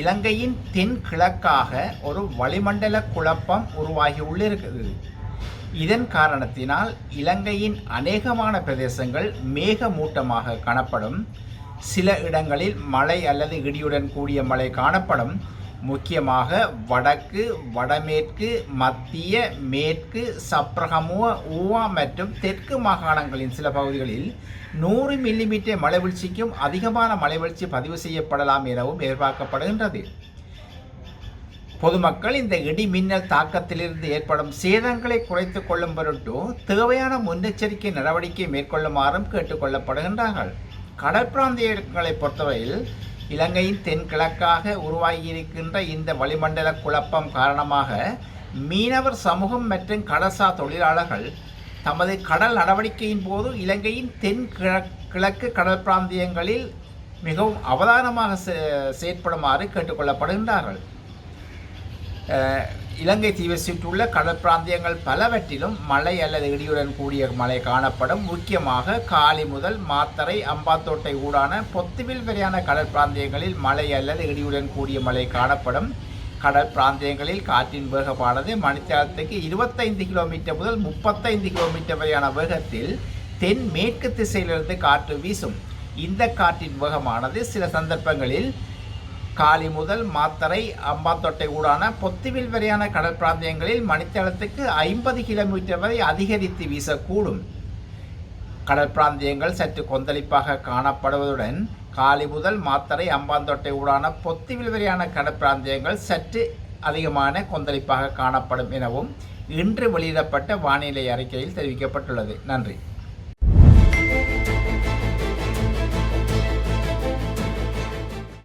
இலங்கையின் தென் கிழக்காக ஒரு வளிமண்டல குழப்பம் உருவாகி உள்ளிருக்கிறது இதன் காரணத்தினால் இலங்கையின் அநேகமான பிரதேசங்கள் மேகமூட்டமாக காணப்படும். சில இடங்களில் மழை அல்லது இடியுடன் கூடிய மழை காணப்படும். முக்கியமாக வடக்கு வடமேற்கு மத்திய மேற்கு சப்ரகமுவ ஊவா மற்றும் தெற்கு மாகாணங்களின் சில பகுதிகளில் நூறு மில்லிமீட்டர் மழை வீழ்ச்சிக்கும் அதிகமான மழை வீழ்ச்சி பதிவு செய்யப்படலாம் எனவும் எதிர்பார்க்கப்படுகின்றது. பொதுமக்கள் இந்த இடி மின்னல் தாக்கத்திலிருந்து ஏற்படும் சேதங்களை குறைத்து கொள்ளும் பொருட்டு தேவையான முன்னெச்சரிக்கை நடவடிக்கை மேற்கொள்ளுமாறும் கேட்டுக்கொள்ளப்படுகின்றார்கள் கடற்பிராந்தியங்களை பொறுத்தவரையில் இலங்கையின் தென்கிழக்காக உருவாகியிருக்கின்ற இந்த வளிமண்டல குழப்பம் காரணமாக மீனவர் சமூகம் மற்றும் கடசா தொழிலாளர்கள் தமது கடல் நடவடிக்கையின் போது இலங்கையின் தென் கிழக்கு கடல் பிராந்தியங்களில் மிகவும் அவதானமாக செ- செயற்படுமாறு கேட்டுக்கொள்ளப்படுகின்றார்கள். இலங்கை தீவை சுற்றியுள்ள கடற்பிராந்தியங்கள் பலவற்றிலும் மழை அல்லது இடியுடன் கூடிய மழை காணப்படும். முக்கியமாக காலி முதல் மாத்தரை அம்பாத்தோட்டை ஊடான பொத்துவில் வரையான கடற்பிராந்தியங்களில் மழை அல்லது இடியுடன் கூடிய மழை காணப்படும். கடல் பிராந்தியங்களில் காற்றின் வேகமானது மணித்தியாலத்துக்கு இருபத்தைந்து கிலோமீட்டர் முதல் முப்பத்தைந்து கிலோமீட்டர் வரையான வேகத்தில் தென் மேற்கு திசையிலிருந்து காற்று வீசும். இந்த காற்றின் வேகமானது சில சந்தர்ப்பங்களில் காலி முதல் மாத்தரை அம்பாத்தொட்டை ஊடான பொத்துவில் வரையான கடல் பிராந்தியங்களில் மணித்தளத்துக்கு ஐம்பது கிலோமீட்டர் வரை அதிகரித்து வீசக்கூடும். கடல் பிராந்தியங்கள் சற்று கொந்தளிப்பாக காணப்படுவதுடன் காலி முதல் மாத்தரை அம்பாந்தொட்டை ஊடான பொத்துவில் வரையான கடல் பிராந்தியங்கள் சற்று அதிகமான கொந்தளிப்பாக காணப்படும் எனவும் இன்று வெளியிடப்பட்ட வானிலை அறிக்கையில் தெரிவிக்கப்பட்டுள்ளது. நன்றி.